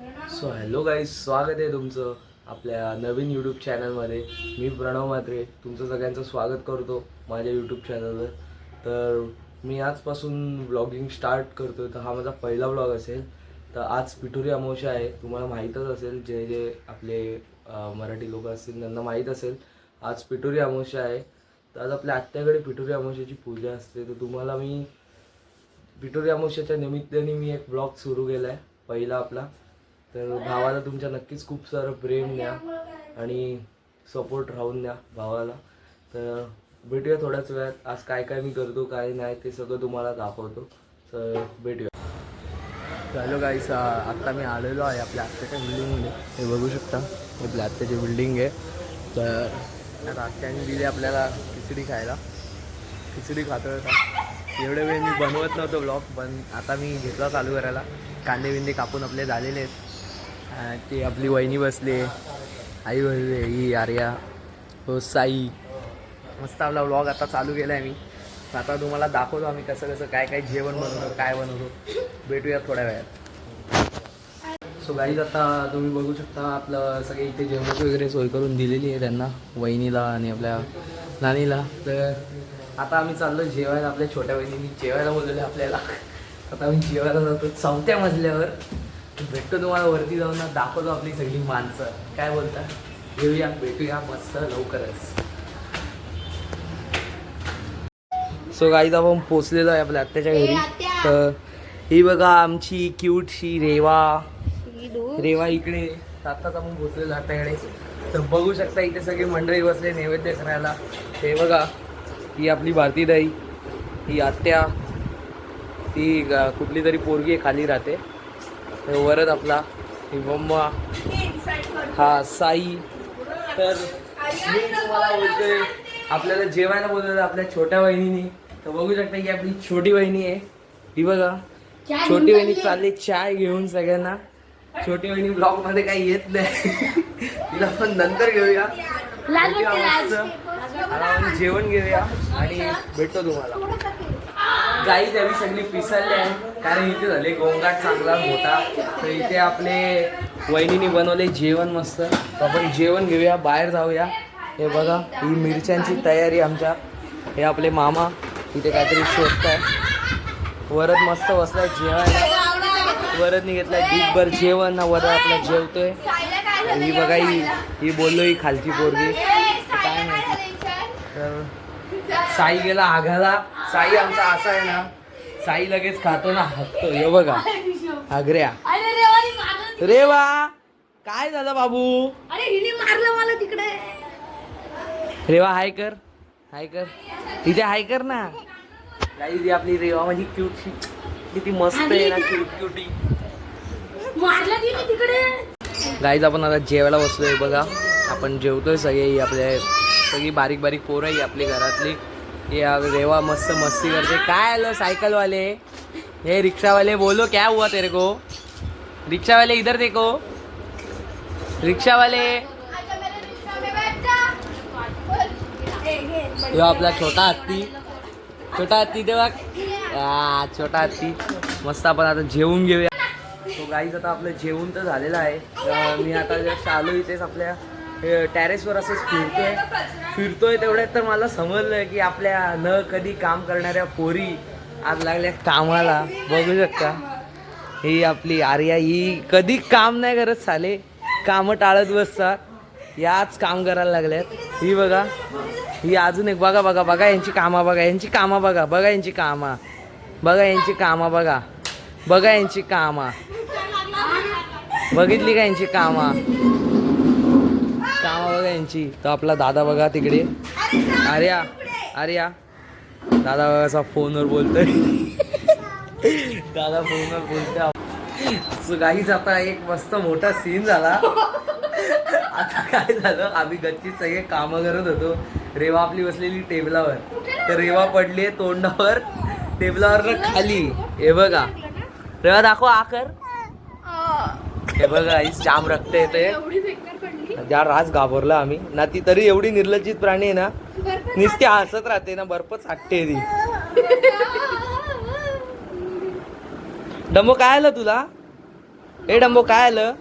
So hello guys स्वागत आहे तुमचं आपल्या नवीन यूट्यूब चॅनलमध्ये मी प्रणव म्हात्रे तुमचं सगळ्यांचं स्वागत करतो माझ्या यूट्यूब चॅनलवर तर मी आजपासून ब्लॉगिंग स्टार्ट करतो तर हा माझा पहिला ब्लॉग असेल. तर आज पिठोरी अमावस्या आहे. तुम्हाला माहीतच असेल जे जे आपले मराठी लोक असतील त्यांना माहीत असेल आज पिठोरी अमावस्या आहे. तर आज आपल्या आत्याकडे पिठोरी अमावस्याची पूजा असते. तर तुम्हाला मी पिठोरी अमावस्याच्या निमित्ताने मी एक ब्लॉग सुरू केला आहे पहिला आपला. तर भावाला तुमच्या नक्कीच खूप सारं प्रेम द्या आणि सपोर्ट राहून द्या भावाला. तर भेटूया थोड्याच वेळात. आज काय काय मी करतो काय नाही ते सगळं तुम्हाला दाखवतो. तर भेटूया. हॅलो गाईस आत्ता मी आलेलो आहे आपल्या आत्याच्या बिल्डिंगमध्ये हे बघू शकता हे आपल्या आत्याची बिल्डिंग आहे. तर आता आत्याने दिली आपल्याला खिचडी खायला. खिचडी खातो का एवढ्या वेळ मी बनवत नव्हतो ब्लॉग पण आता मी घेतला चालू करायला. कांदे बिंदे कापून आपले झालेले आहेत. ते आपली वहिनी बसली. आई बसले ही आर्या हो साई. मस्त आपला व्लॉग आता चालू केला आहे मी. आता तुम्हाला दाखवतो आम्ही कसं कसं काय काय जेवण बनवतो काय बनवतो. भेटूया थोड्या वेळात. सो गाईज आता तुम्ही बघू शकता आपलं सगळे इथे जेवणाची वगैरे सोय करून दिलेली आहे त्यांना वहिनीला आणि आपल्या नानीला. तर आता आम्ही चाललो जेवायला आपल्या छोट्या बहिणींनी जेवायला बोलवले आपल्याला. आता आम्ही जेवायला जातो चौथ्या मजल्यावर. भेटतो तुम्हाला वरती जाऊन ना दाखवतो आपली सगळी माणसं. काय बोलता? येऊया भेटूया मस्त लवकरच. सो गाईज आपण पोचलेलो आहे आपल्या आत्याच्या घरी. तर ही बघा आमची क्यूटशी रेवा. रेवा इकडे. आत्ताच आपण पोचलेलो आत्याकडे. तर बघू शकता इथे सगळी मंडळी बसले नैवेद्य करायला. हे बघा ही आपली भारतीदाई ही आत्या ती कुठली तरी पोरगी खाली राहते. वरच आपला ही मम्मा हा साई. तर मी तुम्हाला बोलतोय आपल्याला जेवायला बोलवलं आपल्या छोट्या बहिणीने तर बघू शकता की आपली छोटी बहिणी आहे. ही बघा छोटी बहिणी चालली. चाय घेऊन सगळ्यांना. छोटी बहिणी ब्लॉगमध्ये काही येत नाही. तिला पण नंतर घेऊया. आपण जेवण घेऊया आणि भेटतो तुम्हाला. गाई त्यावी सगळी पिसाळली आहे. कारण इथे झाले गोंगाट चांगला मोठा. तर इथे आपले वहिनीने बनवले जेवण मस्त. तर आपण जेवण घेऊया बाहेर जाऊया. हे बघा ही मिरच्यांची तयारी आमच्या. हे आपले मामा इथे काहीतरी शोधताय. वरद मस्त बसलाय जेवायला. वरदने घेतलाय. दिगभर जेवण ना वरद आपला जेवतोय. ही बघा ही ही बोललो ही खालची पोरगी. काय माहिती तर साई गेला आघाला. साई आमचा असा आहे ना साई लगेच खातो ना हसतो हे बघा आग्र्या रे वा काय झालं बाबू? अरे हिने मारलं मला तिकडे. रेवा हाय कर हाय कर. तिथे हाय कर ना. काही आपली रेवा माझी क्यूट किती मस्त आहे ना क्यूट क्युटी मारलं तिने तिकडे. गाईज आपण आता जेवायला बसलोय बघा. आपण जेवतोय सगळे ही आपल्या सगळी बारीक बारीक पोरं आहे आपली घरातली. ये रेवा मस्त मस्ती करते. काय आलं सायकल वाले हे रिक्षा वाले बोलो क्या हुआ तेरे को? रिक्षा वाले इधर देखो. रिक्षा वाले यो आपला छोटा हत्ती. छोटा हत्ती तेव्हा छोटा हत्ती. मस्त आपण आता जेवून घेऊया. तो गाईज आता आपलं जेवून तर झालेलं आहे. मी आता जस्ट आलो इथेच आपल्या टॅरेसवर असंच फिरतोय. फिरतोय तेवढ्यात तर मला समजलं की आपल्या न कधी काम करणाऱ्या पोरी आज लागल्या कामाला. बघू शकता. ही आपली आर्या ही कधी काम नाही करत साले. कामं टाळत बसतात. याच काम करायला लागल्यात. ही बघा. ही अजून एक बघा बघा बघा यांची कामा बघा यांची कामा बघा बघा यांची कामा. बघा यांची कामा बघा. बघा यांची कामा. बघितली का यांची कामा? कामा बघा यांची तर आपला दादा बघा तिकडे. आर्या आर्या. दादा बघा असा फोनवर बोलतोय. दादा फोनवर बोलतोय. सो गाईच आता एक मस्त मोठा सीन झाला. आता काय झालं? आम्ही गच्चीत सगळे कामं करत होतो. रेवा आपली बसलेली टेबलावर. तर रेवा पडली तोंडावर. टेबलावर खाली. हे बघा. रेवा दाखव आकर हे. बघा आई जाम रक्त येते त्या राज घाबरला आम्ही ना ती तरी एवढी निर्लज्जित प्राणी आहे ना नुसती हसत राहते ना बर्फच आटते ती. डमो काय आलं तुला? ए डंबो काय आलं?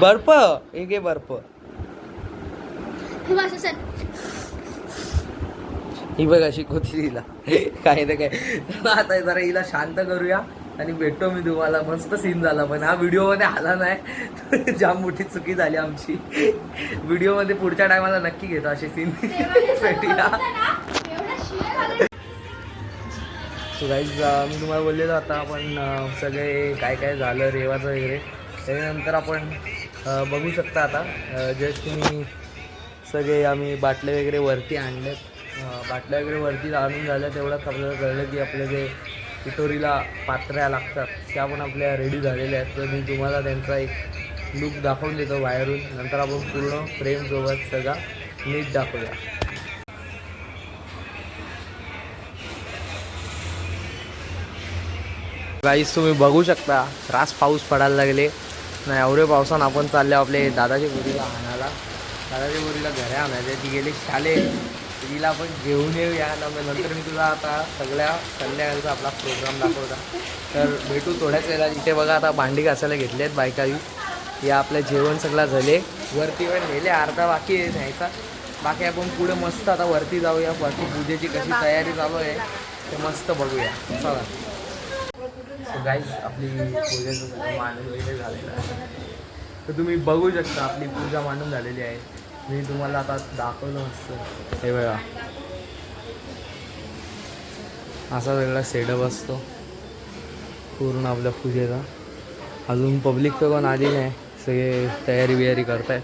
बर्फ. एक घे बर्फ. हे बघ. ही अशी कोथी तिला काय तर काय. आता जरा हिला शांत करूया. आणि भेटतो मी तुम्हाला. मस्त सीन झाला. पण हा व्हिडिओमध्ये आला नाही. जाम मोठी चुकी झाली आमची. व्हिडिओमध्ये पुढच्या टायमाला नक्की घेतो असे सीन सो गाईज मी तुम्हाला बोललेलो आता आपण सगळे काय काय झालं रेवाचं वगैरे त्याच्यानंतर आपण बघू शकता आता. जस्ट तुम्ही सगळे आम्ही बाटले वगैरे वरती आणलेत. बाटल्या वगैरे वरती आणून झाल्या तेवढंच आपल्याला कळलं की आपले जे पिटोरीला पात्र्या लागतात त्या पण आपल्या रेडी झालेल्या आहेत. तर मी तुम्हाला त्यांचा एक लुक दाखवून देतो बाहेरून. नंतर आपण पूर्ण फ्रेमसोबत सगळा नीट दाखवूया. गाईस तुम्ही बघू शकता रास पाऊस पडायला लागले. नाही एवढे पावसानं आपण चालले आपले दादाच्या बोरीला आणायला. दादाच्या बोरीला घरे आणायचे ती गेली शाले तिला आपण घेऊन येऊया. ना मग नंतर मी तुला आता सगळ्या संध्याकाळचा आपला प्रोग्राम दाखवता. तर भेटू थोड्याच वेळा इथे बघा आता भांडी घासायला घेतली आहेत बायकावी. या आपलं जेवण सगळं झाले. वरती पण नेले. अर्धा बाकी आहे न्यायचा. बाकी आपण पुढे मस्त आता वरती जाऊया. वरती पूजेची कशी तयारी चालू आहे ते मस्त बघूया. चला. सो गाईज आपली पूजेचं मांडून वगैरे झालेलं आहे. तर तुम्ही बघू शकता आपली पूजा मांडून झालेली आहे. मी तुम्हाला आता दाखवलं असतं हे बघा. असा वेगळा सेटअप असतो. पूर्ण आपल्या पूजेचा. अजून पब्लिक तर कोण आली नाही. सगळे तयारी बियारी करतायत.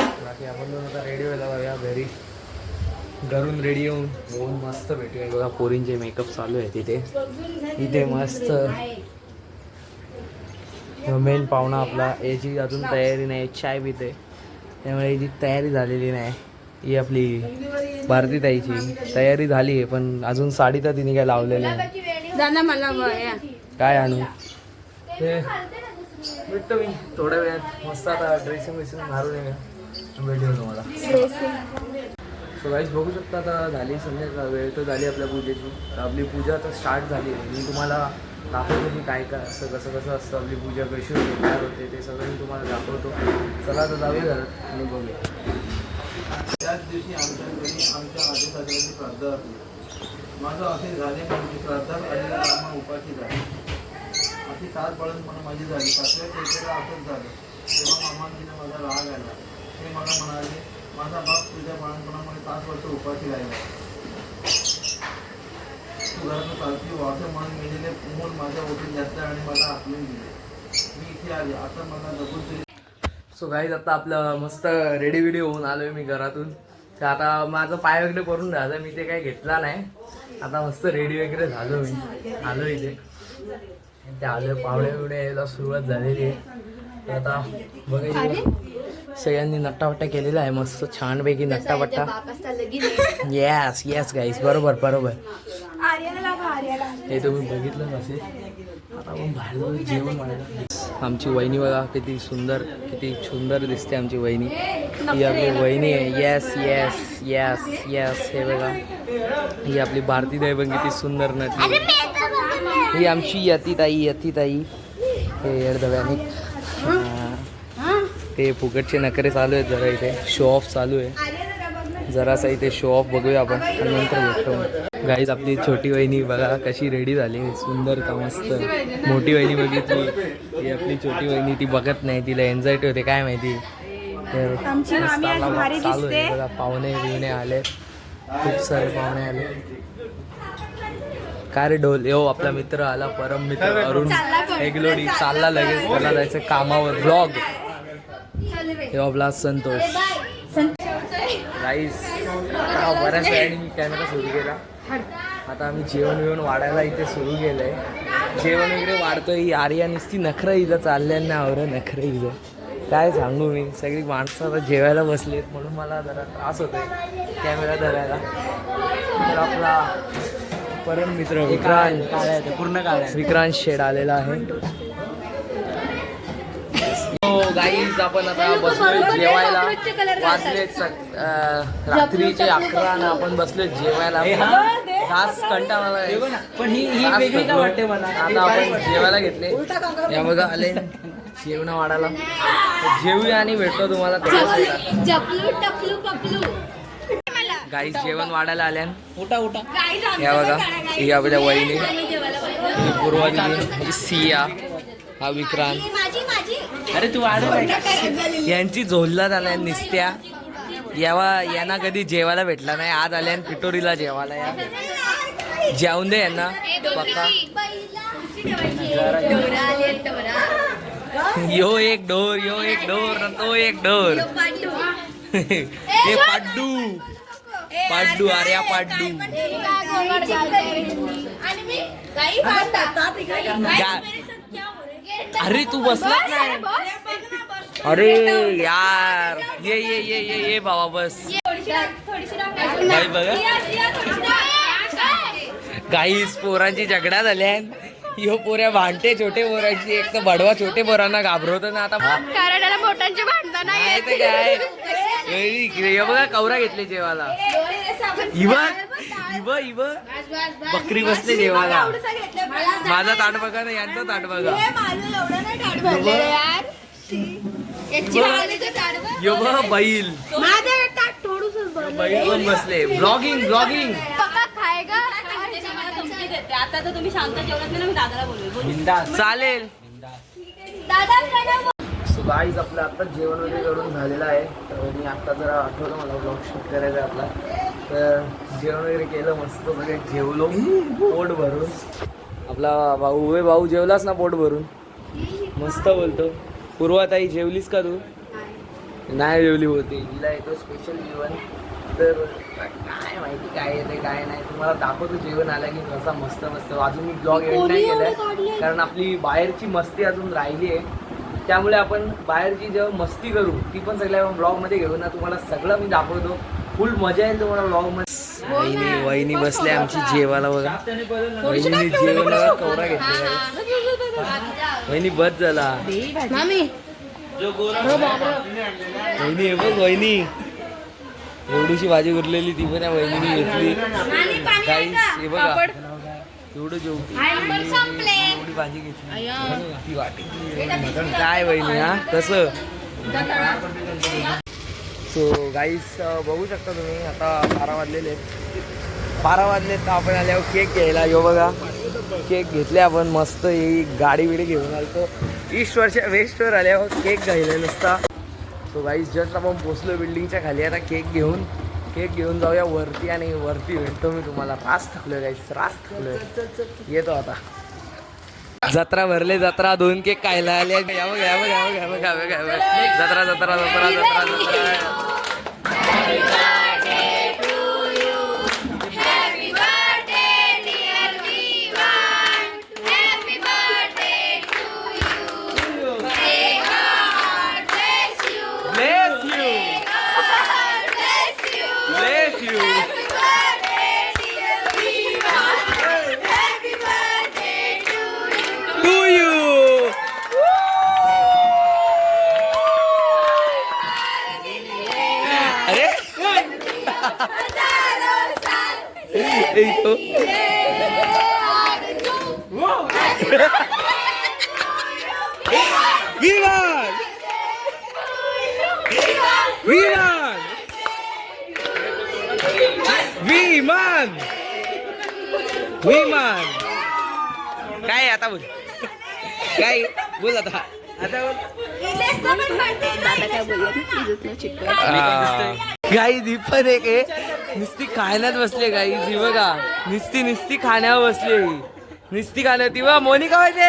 बाकी आपण दोन आता रेडी व्हायला जाऊया घरी. घरून रेडी येऊन होऊन मस्त भेटूया. बघा पोरींचे मेकअप चालू आहे तिथे. इथे मस्त. मेन पाहुणा आपला. याची अजून तयारी नाही. चाय पिते. त्यामुळे याची तयारी झालेली नाही. ही आपली भारती ताईची तयारी झाली आहे पण अजून साडी तर तिने काय लावलेली नाही. दादा मला बघ काय आणू? ते भेटतो मी थोड्या वेळात. मस्त आता ड्रेसिंग वेसिंग मारून येऊया. भेटूया तुम्हाला. सो गाईज बघू शकता आता झाली संध्याकाळ. वेळ तर झाली आपल्या पूजेची. तर आपली पूजा आता स्टार्ट झाली आहे. मी तुम्हाला दाखवतो मी काय काय असतं कसं कसं असतं आपली पूजा कशी होते काय होते ते सगळं मी तुम्हाला दाखवतो. चला तर जाऊया घरात आणि बघूया. त्याच दिवशी आमच्या घरी आमच्या आजोबाजाची श्राद्ध असली माझं असे झाले म्हणजे श्राद्धात आणि रामा उपाशी झाली. अशी सात बळण म्हणून माझी झाली. पाचव्या चैत्याला असंच झालं. तेव्हा मामाजीने माझा राग आला. ते मला म्हणाले माझा बाप तुझ्या बाळणपणामुळे पाच वर्ष उपाशी राहिला. चालती हो असं म्हणून मेलेले मूल माझ्या ओटीत जास्त आणि मला आकलून दिले. मी इथे आले. आता मला जगून तरी सो गाईज आता आपलं मस्त रेडी विडी होऊन आलोय मी घरातून. तर आता माझं पाय वगैरे करून झालं. मी ते काही घेतला नाही. आता मस्त रेडी वगैरे झालो मी. आलो इथे. ते आलो पावळे बिवळे यायला सुरुवात झालेली आहे. आता बघायचं सगळ्यांनी नट्टावट्टा केलेला आहे. मस्त छानपैकी नट्टावट्टा. येस येस गाईस बरोबर बरोबर. हे तुम्ही बघितलं असेल आता आपण बाहेर जेवण वाढायला आमची वहिनी बघा किती सुंदर किती सुंदर दिसते आमची वहिनी. ही आपली वहिनी आहे. येस येस येस येस हे बघा. ही आपली भारती ताई पण किती सुंदर नटली. ही आमची यतीताई यतीताई. हे येडधव्याने ते फुकटचे नखरे चालू आहेत जरा इथे शो ऑफ चालू आहे. जरासा इथे शो ऑफ बघूया आपण आणि नंतर भेटतो. गाईज आपली छोटी वहिनी बघा कशी रेडी झाली. सुंदर का मस्त. मोठी वहिनी बघितली. ही आपली छोटी वहिनी ती बघत नाही तिला एन्झायटी होते काय माहिती? तर चालू आहे. बघा पाहुणे बिवणे आले. खूप सारे पाहुणे आले. काय रे ढोल? यो आपला मित्र आला परम मित्र अरुण. एगलोडी चालला लगेच. त्याला जायचं कामावर. ब्लॉग हे आपला संतोष. राईस आता बऱ्याच वेळाने मी कॅमेरा सुरू केला. आता आम्ही जेवण बिवण वाढायला इथे सुरू केलंय. जेवण वगैरे वाढतोय ही आर्या नुसती नखरं इथं चालल्या ना आवरं नखरं इथं. काय सांगू मी सगळी माणसं आता जेवायला बसलीत म्हणून मला जरा त्रास होतोय कॅमेरा धरायला. तर आपला परम मित्र विक्रांत पूर्ण काय विक्रांत शेड आलेला आहे. गाईज आपण आता बसलोय जेवायला. रात्रीचे अकरा आणि आपण बसलोय जेवायला. घास कंटाळा ना, पण ही ही वेगळी का. वाटते मला? आता आपण जेवायला घेतले. या बघा आले. जेवण वाढायला. जेवूया आणि भेटतो तुम्हाला गाईस जेवण वाढायला आल्यान उठा उठा. या बघा. ही आपल्या वहिनी. आम्ही जेवायला बोलवलं. ही पूर्वा दिदी ही सिया हा विक्रांत. ही अरे तू वाढ यांची झोलला झाल्या निसत्या. यावा यांना कधी जेवायला भेटला नाही. आज आल्या पिटोरीला जेवायला या. जेवून दे यांना. पक्का. यो एक डोर यो एक डोर तो एक डोर. यो पांडू. हे पाड्डू. पाड्डू अरे या पाड्डू. आणि. गा- अरे तू बसला नाही बस. अरे यार ये ये ये ये ये बाबा बस. बाई बघा. गाईस पोरांची झगडा झाल्या यो पोऱ्या भांडते छोटे पोरांची एक तर बडवा छोटे पोरांना घाबरवतो ना आता. कारण मोठ्यांची भांडणं नाही तर काय. ए, इकडे ये बघा कवरा घेतले जेवायला. इव इव इव. बकरी बसले जेवायला. माझा ताट बघा ना यांचा ताट बघा. यो बघ. बैल. बैल पण बसले. ब्लॉगिंग ब्लॉगिंग आता तर तुम्ही शांत जेवणात ना मी दादाला बोलवेल. बोल. चालेल. दादा सो गाईज आपलं आता जेवण वगैरे करून झालेलं आहे. तर मी आता जरा आठवलं मला ब्लॉग शूट करायचा आहे आपला. तर जेवण वगैरे केलं मस्त सगळे जेवलो. पोट भरून. आपला भाऊ उभे भाऊ जेवलास ना पोट भरून? मस्त बोलतो. पूर्वाताई जेवलीस का तू? नाही. जेवली होती. हिला येतो स्पेशल जेवण तर काय माहिती काय येते काय नाही. तुम्हाला दाखवतो जेवण आलं की कसा मस्त मस्त. अजून मी ब्लॉग एंड नाही केलाय कारण आपली बाहेरची मस्ती अजून राहिली आहे. त्यामुळे आपण बाहेरची जेव्हा मस्ती करू ती पण सगळ्या ब्लॉगमध्ये घेऊ ना तुम्हाला सगळं मी दाखवतो. फुल मजा येईल तुम्हाला ब्लॉगमध्ये वहिनी वहिनी बसले आमची जेवायला बघा. वहिनी जेवणाला कवरा घेतलेला वहिनी बस झाला वहिनी हे बघ वहिनी. एवढीशी भाजी उरलेली ती पण या वहिनीने घेतली. काही हे बघा. एवढं जेवती एवढी भाजी घेतली. ती वाटी. काय वहिनी हा? कसं? सो गाईस बघू शकता तुम्ही आता बारा वाजलेले आहेत. बारा वाजले तर आपण आल्यावर केक घ्यायला. यो बघा केक घेतले आपण. मस्त ही गाडी बिडी घेऊन आलतो. ईस्ट वर्ष वेस्टवर आल्यावर केक घ्यायला नसता. सो गाईस जस्ट आपण पोचलो बिल्डिंगच्या खाली. आता केक घेऊन केक घेऊन जाऊया वरती आणि वरती भेटतो मी तुम्हाला. रास थकलोय गाईस रास थकलोय. येतो आता. जत्रा भरले जत्रा दोन केक खायला आले. या बघ या बघ या बघ या बघ या बघ. या बघ जत्रा जत्रा जत्रा. जत्रा जत्रा गाई ती पण एक आहे. नुसती खाण्यात बसले गाई जी बघा. नुसती नुसती खाण्यावर बसली ही. नुसती खाण्यात ती बघा मोनिका माहिती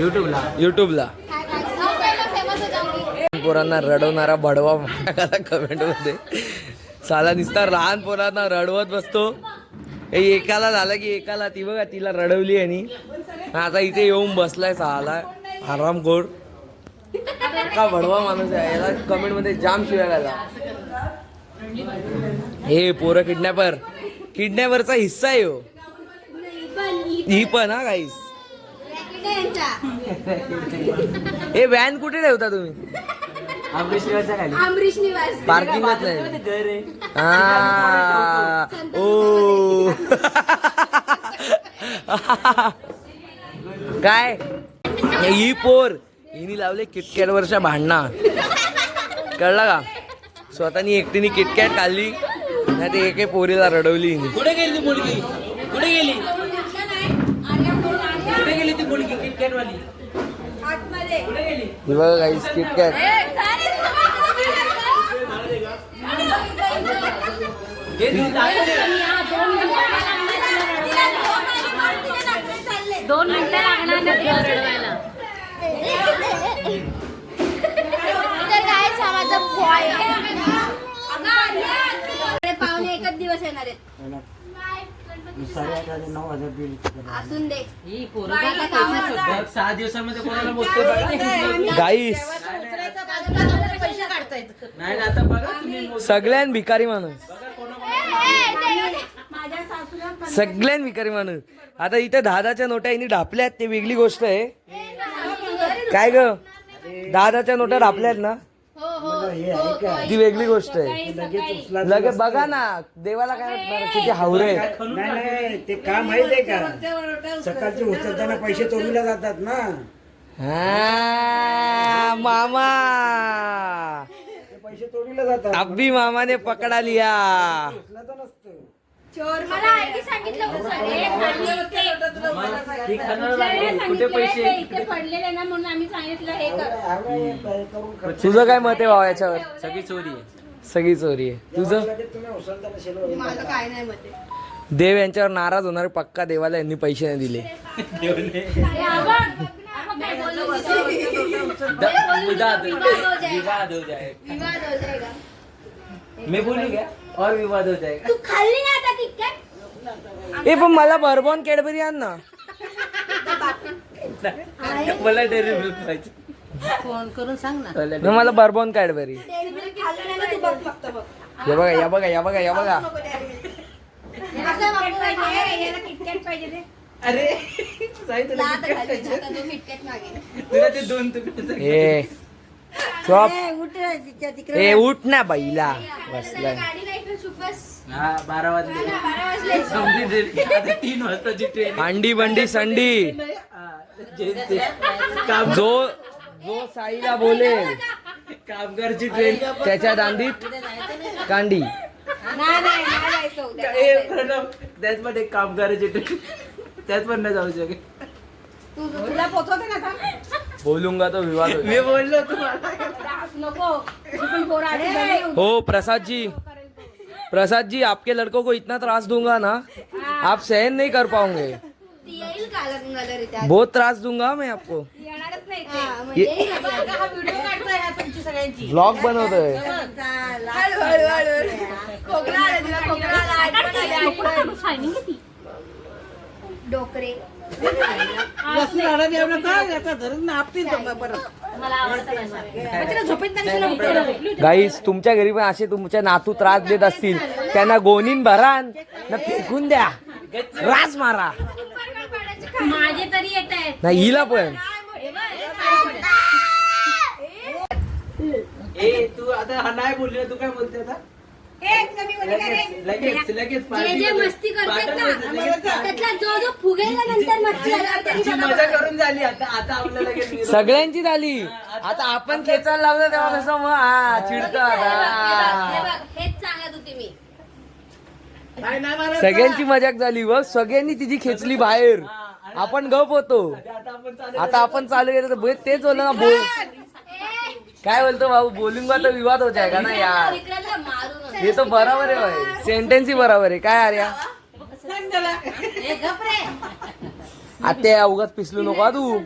युट्यूबला युट्यूबला पोरांना रडवणारा बडवा कमेंटमध्ये. साला निसता लहान पोरांना रडवत बसतो. एकाला झालं की एकाला ती बघा तिला रडवली आणि आता इथे येऊन बसलाय साला आरामखोर का बडवा माणूस आहे? याला कमेंटमध्ये जाम शिवाय घाला. हे पोरं किडनॅपर किडनॅपरचा हिस्सा आहे हो. ही पण हा गाईस हे व्हॅन कुठे ठेवता तुम्ही? अमरीश निवास. हा ओ. काय? ही पोर. हिने लावले किटकॅट वरच्या भांडणा. कळला का? स्वतःनी एकटीने किटकॅट काढली नाही ते एके पोरीला रडवली हिने. कुठे गेली ती मुलगी? कुठे गेली? कुठे गेली ती मुलगी किटकॅट वाली कुठे गेली? हे बघा काहीच किटकॅट दोन मिनिटं लागणार ना तुला रडवायला. तर काय माझा बॉय पाहुणे एकच दिवस येणार आहेत. असून दे. पोरं बाईला कामाला जा. बघ, सहा दिवसामध्ये कोणाला मोठं बघा. गाईस पैसे काढतायत नाही ना, आता बघा तुम्ही मोठं. सगळ्यान भिकारी माणूस. सगळ्यान भिकारी माणूस. आता इथे दहाच्या नोटा यांनी ढापल्यात ते वेगळी गोष्ट आहे. काय ग? दहाच्या नोटा ढापल्यात ना? ती वेगळी गोष्ट आहे. लगेच बघा ना देवाला काय वाटणार? किती हावरे आहेत. ते का माहीत आहे का सकाळचे उचलताना पैसे चोरीला जातात ना हा, मामा. पैसे चोरीला जातात. अब्बी मामाने पकडा लिया. चोर मला आईने सांगितलं होतं सर. खाली इथे- खाणार इथे लागली. कुठे पैसे सांगितलेलं इथे पडलेले ना म्हणून आम्ही सांगितलं हे कर करून खर्च तुझं काय मत आहे भावा याच्यावर सगळी चोरी आहे सगळी चोरी आहे तुझं माझं. काय नाही मत. देव यांच्यावर नाराज होणार पक्का देवाला यांनी पैसे नाही दिले देवने आपण- आपण काय बोलू तिथे? द- विवाद विवाद जाएगा. विवाद हो जाए विवाद हो जाएगा. मैं बोलू क्या और विवाद हो जाएगा। तू खाल्ली ना आता किटकॅट ए पण मला बर्बॉन कॅडबरी आण ना। मला डेअरी मिल्क पाहिजे। फोन करून सांग ना. मला बर्बॉन कॅडबरी डेअरी मिल्क खाल्लं नाही ना तू बघ फक्त बघ. या बघा या बघा या बघा या बघा. अरे तुला तो दोन उठ ना बाईला. बसलाय. हा बारा वाजले. आता तीन वाजताची ट्रेन अंडी बंडी संडी. काम जो जो साईला बोलेल कामगारची ट्रेन त्याच्या दांडीत कांडी. नाही नाही नाही जायचं उद्या. ए प्रणव त्यात पण एक कामगाराची ट्रेन पण नाही जाऊ शकेल. तू तुला पोचवते ना आता? बोलूंगा तो विवाद होईल. मी बोललो तुम्हाला. नको. तुझी पण पोरं आधी झाली. हो प्रसाद जी प्रसाद जी आपके लड़कों को इतना त्रास दूंगा ना आप सहन नहीं कर पाओगे। बहुत त्रास दूंगा मैं आपको। येणारच नाही ते. ना तिला आवडतं गाईस तुमच्या घरी पण असे तुमच्या नातू त्रास देत असतील. त्यांना गोनीन भरान ना फेकून द्या. रास मारा. माझे तरी येत आहेत. नाही हिला पण. ए तू आता हा नाही बोलली तू काय बोलते आता? लगेच लगेच लगेच जे party जे मध्ये- मस्ती करतात party ना मध्ये लगेच जा. त्यातला जो जो फुगेल ना नंतर मस्ती झाल्यावर त्याची त्यांची मजा करून झाली आता आता आपल्याला लगेच विरोध. सगळ्यांची झाली. आता आपण खेचायला लावलं तेव्हा कसं मग? हा चिडत हेच सांगत होती मी. सगळ्यांची मजाक झाली व सगळ्यांनी तिची खेचली बाहेर. आपण गप होतो. आता आपण चालू आता आपण चालू केलं तर तेच बोललं ना बोल. काय बोलतो भाऊ? बोलूंगा तर विवाद हो जाएगा ना यार? हे तो बराबर आहे भाई. सेंटेन्स ही बराबर आहे. काय आर्या? आता उगाच पिसलू नको हा तू.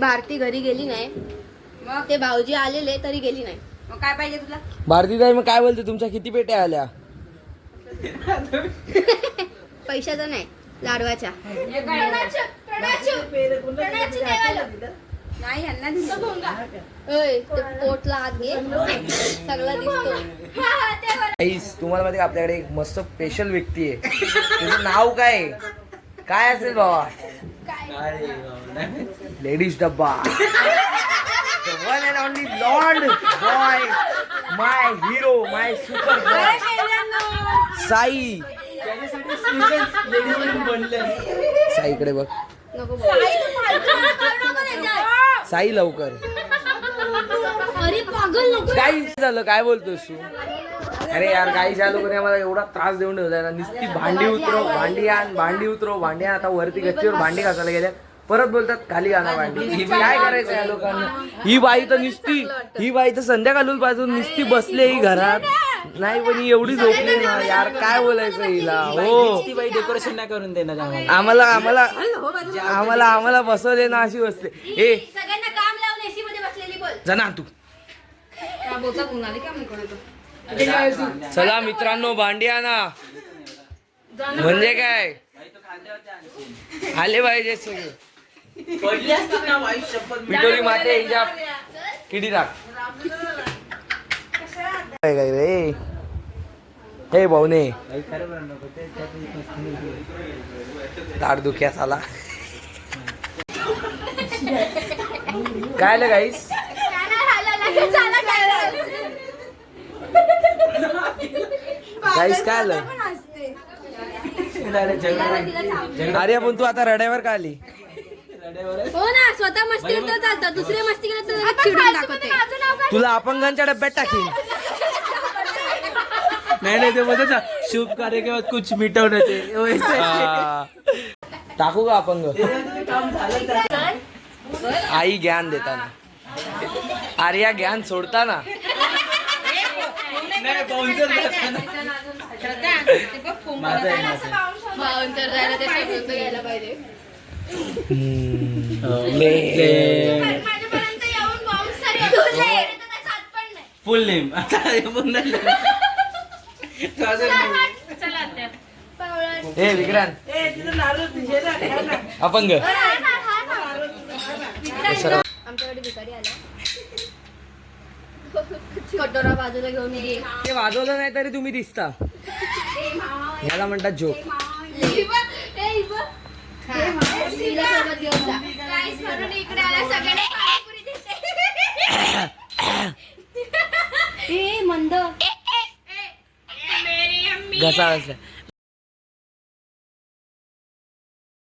भारती घरी गेली नाही. मग? ते भाऊजी आलेले तरी गेली नाही. मग काय पाहिजे तुला? भारतीताई मग काय बोलते? तुमच्या किती पेट्या आल्या? पैशाचा नाही लाडवाच्या. नाही यांना पोटला हात घे. सगळं दिसतो. तुम्हाला माहिती का आपल्याकडे एक मस्त स्पेशल व्यक्ती आहे. त्याचं नाव काय? काय असेल बाबा लेडीज डब्बा. One and only lord boy my hero my super Sai Sai. इकडे बघ. साई लवकर. अरे पागल नको काय झालं? काय बोलतोस तू? अरे यार काही ज्या लोकांनी आम्हाला एवढा त्रास देऊन ठेवलाय ना. नुसती भांडी उतरव भांडी आण भांडी उतरव भांडी आण. आता वरती गच्चीवर भांडी घासायला गेल्या परत बोलतात खाली आणा भांडी. काय करायचं या लोकांना? ही बाई तर नुसती ही बाई तर संध्याकाळून पासून नुसती बसली ही घरात. नाही पण ही एवढी झोपली ना यार काय बोलायचं हिला? हो. ती बाई डेकोरेशन नाही करून देणार आम्हाला. आम्हाला आम्हाला आम्हाला आम्हाला बसवले ना अशी बसते. ए सगळ्यांना काम लावून एसी मध्ये बसलेली बोल. जना तू. चला मित्रांनो भांडी आणा. म्हणजे काय? आले पाहिजे सगळे. पडली असती ना बाई शपथ पिटोरी माते हिच्या किडी राख. रे? हे भाऊने. ताड दुख्यास आला. काय आलं गाईस? गाईस काय आलं अरे पण तू आता रड्यावर का आली? हो ना स्वतः मस्ती करतो चालतं. दुसरे मस्ती केलं तर तुला अपंगांच्या डब्यात टाकीन. नाही नाही ते बोलत ना शुभ कार्यक्रमात कुछ मिटवणं ते वैसे. टाकू का अपंग? आई ज्ञान देताना आर्या ज्ञान सोडताना फुल नेम आता हे पुन्हा तो अजून नाही. चला. हे विक्रांत अपंग. आमच्याकडे भिकारी आला. कटोरा बाजूला घेऊन ये. ते वाजवलं नाही तरी तुम्ही दिसता. ह्याला म्हणतात तिला सोबत घेऊन जा. इकडे आला सगळे ए मंद. घसा बसला